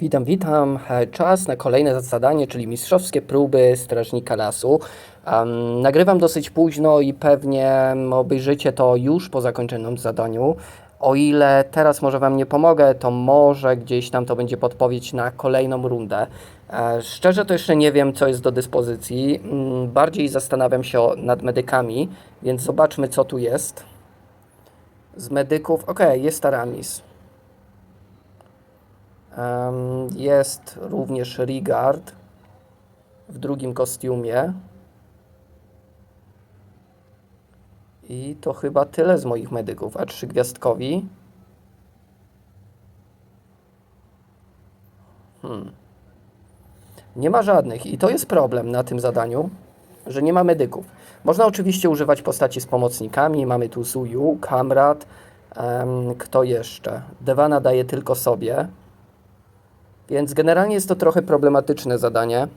Witam, witam. E, Czas na kolejne zadanie, czyli mistrzowskie próby strażnika lasu. Em, nagrywam dosyć późno i pewnie obejrzycie to już po zakończonym zadaniu. O ile teraz może Wam nie pomogę, to może gdzieś tam to będzie podpowiedź na kolejną rundę. E, Szczerze to jeszcze nie wiem, co jest do dyspozycji. Mm, Bardziej zastanawiam się nad medykami, więc zobaczmy, co tu jest. Z medyków, okej, jest Aramis. Jest również Rigard w drugim kostiumie. I to chyba tyle z moich medyków. A trzygwiazdkowi? Hmm. Nie ma żadnych. I to jest problem na tym zadaniu, że nie ma medyków. Można oczywiście używać postaci z pomocnikami. Mamy tu Zuyu, Kamrat. em, kto jeszcze? Dewana daje tylko sobie. Więc generalnie jest to trochę problematyczne zadanie.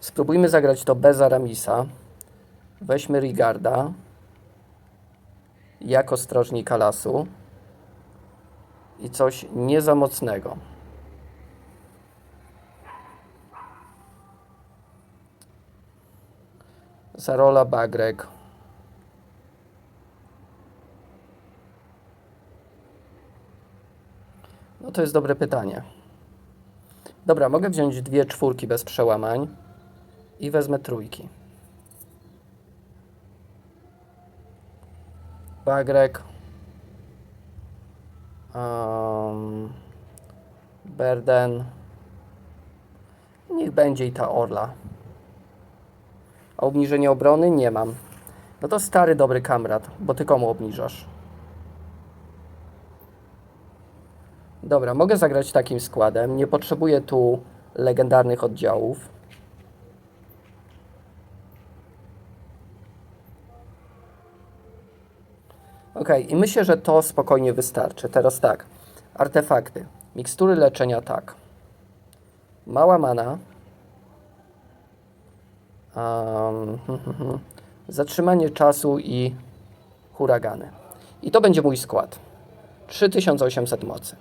Spróbujmy zagrać to bez Aramisa. Weźmy Rigarda jako strażnika lasu i coś nie za mocnego. Zarola Bagrek. No to jest dobre pytanie. Dobra, mogę wziąć dwie czwórki bez przełamań i wezmę trójki. Bagrek. Um, Berden. Niech będzie i ta orla. A obniżenie obrony nie mam. No to stary, dobry kamrat, bo ty komu obniżasz? Dobra, mogę zagrać takim składem. Nie potrzebuję tu legendarnych oddziałów. Ok, i myślę, że to spokojnie wystarczy. Teraz tak, artefakty. Mikstury leczenia tak. Mała mana. Um, zatrzymanie czasu i huragany. I to będzie mój skład. 3800 mocy.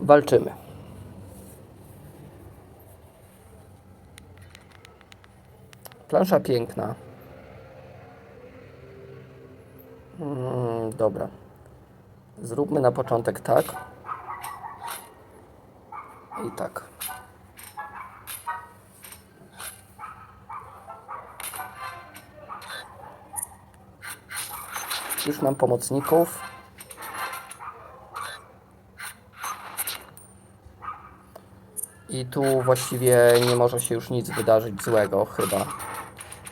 Walczymy. Plansza piękna. Mm, dobra. Zróbmy na początek tak. I tak. Już mam pomocników. I tu właściwie nie może się już nic wydarzyć złego, chyba.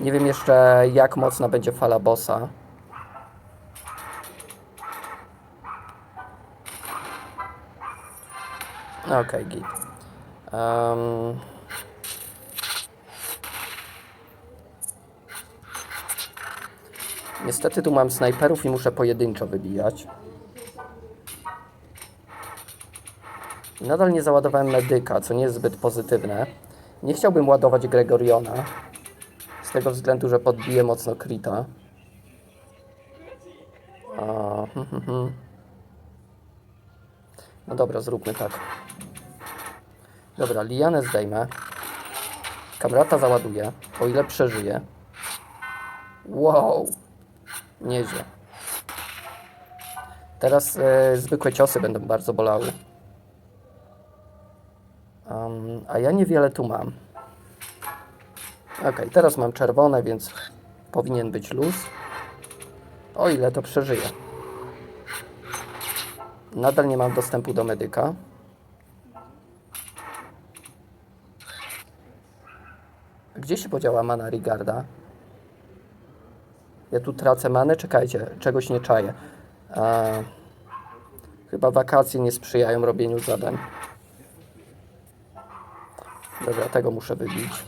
Nie wiem jeszcze, jak mocna będzie fala bossa. Okej, git. Em, Niestety tu mam snajperów i muszę pojedynczo wybijać. Nadal nie załadowałem medyka, co nie jest zbyt pozytywne. Nie chciałbym ładować Gregoriona. Z tego względu, że podbije mocno Krita. Hm, hm, hm. No dobra, zróbmy tak. Dobra, Lianę zdejmę. Kamrata załaduję, o ile przeżyje. Wow, nieźle. Teraz e, zwykłe ciosy będą bardzo bolały. A ja niewiele tu mam. Ok, teraz mam czerwone, więc powinien być luz. O ile to przeżyje. Nadal nie mam dostępu do medyka. Gdzie się podziała mana Rigarda? Ja tu tracę manę? Czekajcie, czegoś nie czaję. A, chyba wakacje nie sprzyjają robieniu zadań. Dobra, tego muszę wybić.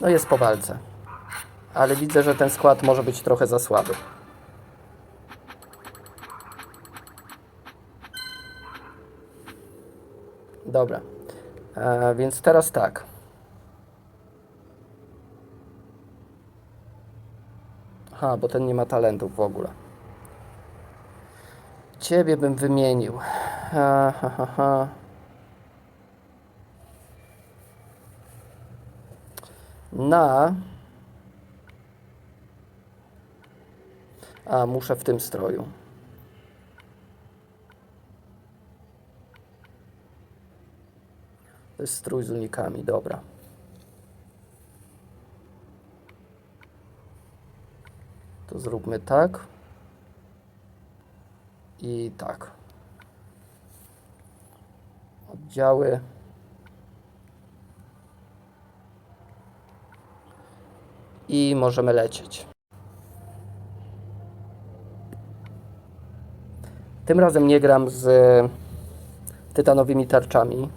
No jest po walce. Ale widzę, że ten skład może być trochę za słaby. Dobra. E, więc teraz tak. Aha, bo ten nie ma talentów w ogóle. Ciebie bym wymienił. Ha, ha, ha, ha. Na. A, muszę w tym stroju. To jest strój z unikami, dobra. To zróbmy tak. I tak. Oddziały. I możemy lecieć. Tym razem nie gram z tytanowymi tarczami.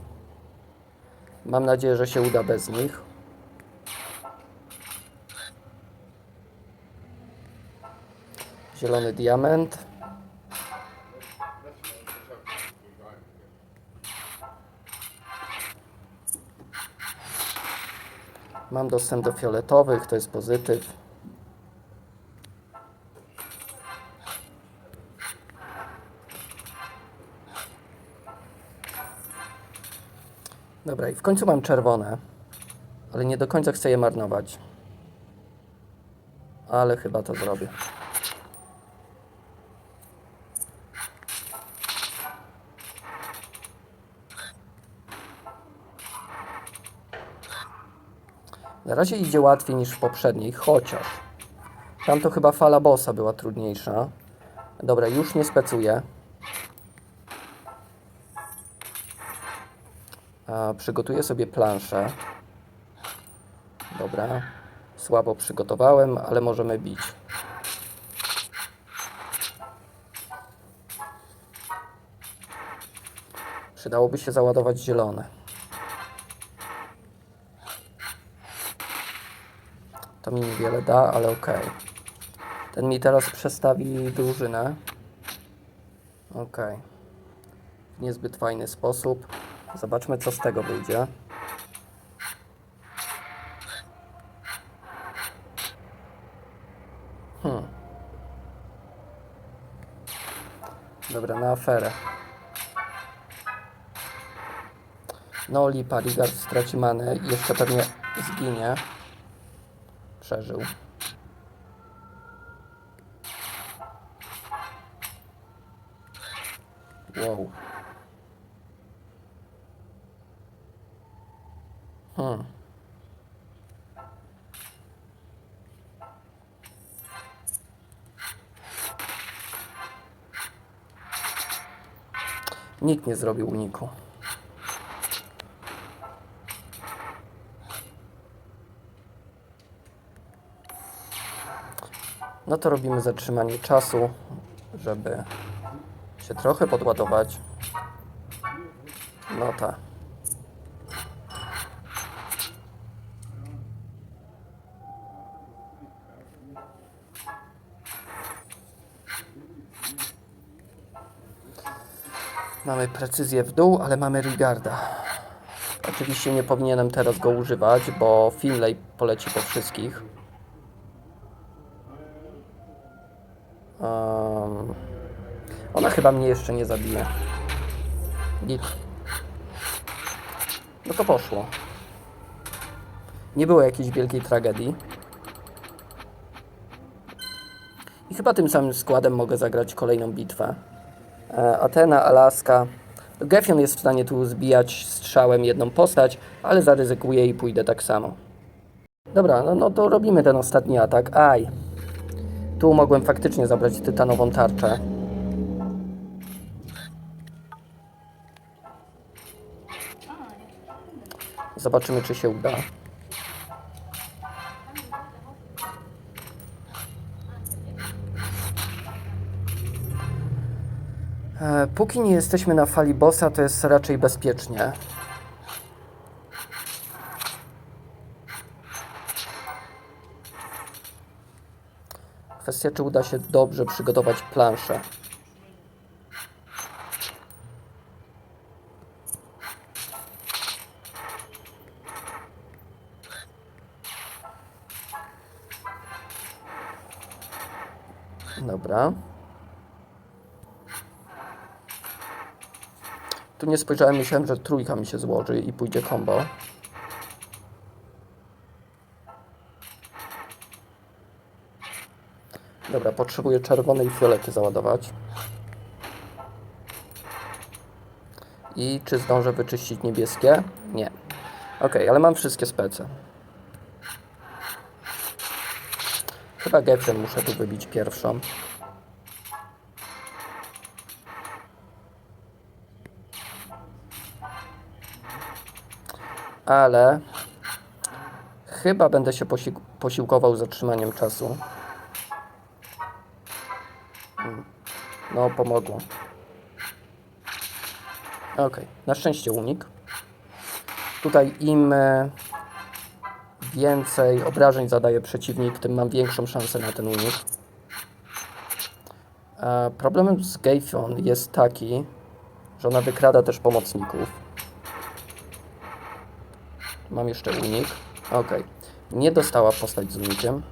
Mam nadzieję, że się uda bez nich. Zielony diament. Mam dostęp do fioletowych, to jest pozytyw. Dobra, i w końcu mam czerwone, ale nie do końca chcę je marnować. Ale chyba to zrobię. Na razie idzie łatwiej niż w poprzedniej, chociaż tam to chyba fala bossa była trudniejsza. Dobra, już nie specuję. A, przygotuję sobie planszę. Dobra. Słabo przygotowałem, ale możemy bić. Przydałoby się załadować zielone. To mi niewiele da, ale okej. Ten mi teraz przestawi drużynę. Okej. W niezbyt fajny sposób. Zobaczmy, co z tego wyjdzie. Hmm. Dobra, na aferę. No lipa, Rigard straci manę i jeszcze pewnie zginie. Przeżył. Wow. Hmm. Nikt nie zrobił uniku. No to robimy zatrzymanie czasu, żeby się trochę podładować. No tak. Mamy precyzję w dół, ale mamy Rigarda. Oczywiście nie powinienem teraz go używać, bo Finlay poleci po wszystkich. Chyba mnie jeszcze nie zabije. Git. No to poszło. Nie było jakiejś wielkiej tragedii. I chyba tym samym składem mogę zagrać kolejną bitwę. E, Atena, Alaska. Gefion jest w stanie tu zbijać strzałem jedną postać, ale zaryzykuję i pójdę tak samo. Dobra, no, no to robimy ten ostatni atak. Aj. Tu mogłem faktycznie zabrać tytanową tarczę. Zobaczymy, czy się uda. E, Póki nie jesteśmy na fali bossa, to jest raczej bezpiecznie. Kwestia, czy uda się dobrze przygotować planszę. Dobra. Tu nie spojrzałem, myślałem, że trójka mi się złoży i pójdzie combo. Dobra, potrzebuję czerwone i fiolety załadować. I czy zdążę wyczyścić niebieskie? Nie. Ok, ale mam wszystkie spece. Chyba Geffen muszę tu wybić pierwszą. Ale chyba będę się posi- posiłkował zatrzymaniem czasu. Mm. No, pomogło. Ok, na szczęście unik. Tutaj im e, więcej obrażeń zadaje przeciwnik, tym mam większą szansę na ten unik. E, Problemem z Gayfon jest taki, że ona wykrada też pomocników. Mam jeszcze unik. Ok. Nie dostała postać z unikiem.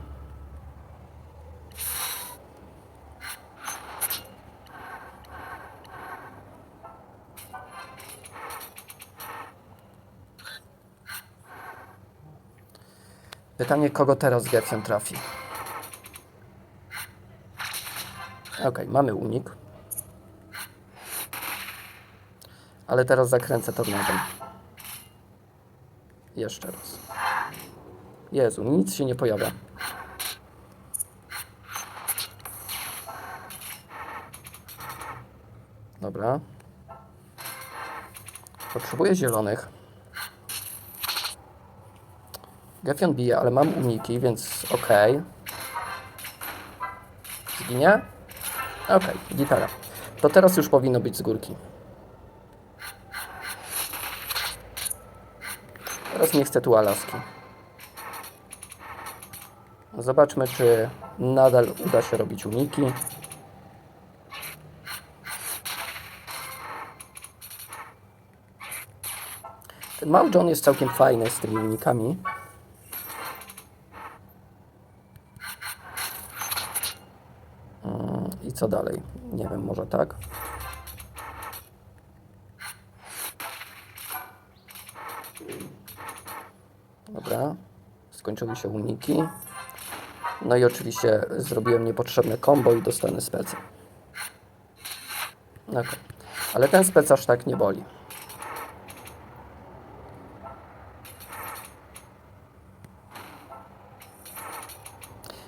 Pytanie, kogo teraz Geffen trafi? Ok, mamy unik. Ale teraz zakręcę tornadem. Jeszcze raz. Jezu, nic się nie pojawia. Dobra. Potrzebuję zielonych. Gefion bije, ale mam uniki, więc ok. Zginie? Ok, gitara. To teraz już powinno być z górki. Teraz nie chcę tu Alaski. Zobaczmy, czy nadal uda się robić uniki. Ten mały John jest całkiem fajny z tymi unikami. Mm, I co dalej? Nie wiem, może tak. Dobra, skończyły się uniki. No i oczywiście zrobiłem niepotrzebne combo i dostanę specy. Okay. Ale ten spec aż tak nie boli.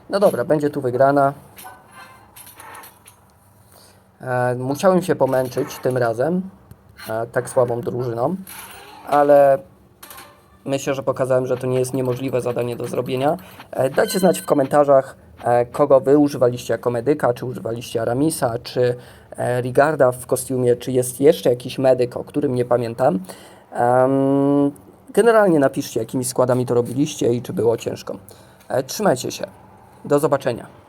No dobra, będzie tu wygrana. E, musiałem się pomęczyć tym razem, e, tak słabą drużyną, ale myślę, że pokazałem, że to nie jest niemożliwe zadanie do zrobienia. E, dajcie znać w komentarzach, e, kogo wy używaliście jako medyka, czy używaliście Aramisa, czy e, Rigarda w kostiumie, czy jest jeszcze jakiś medyk, o którym nie pamiętam. Generalnie napiszcie, jakimi składami to robiliście i czy było ciężko. Trzymajcie się. Do zobaczenia.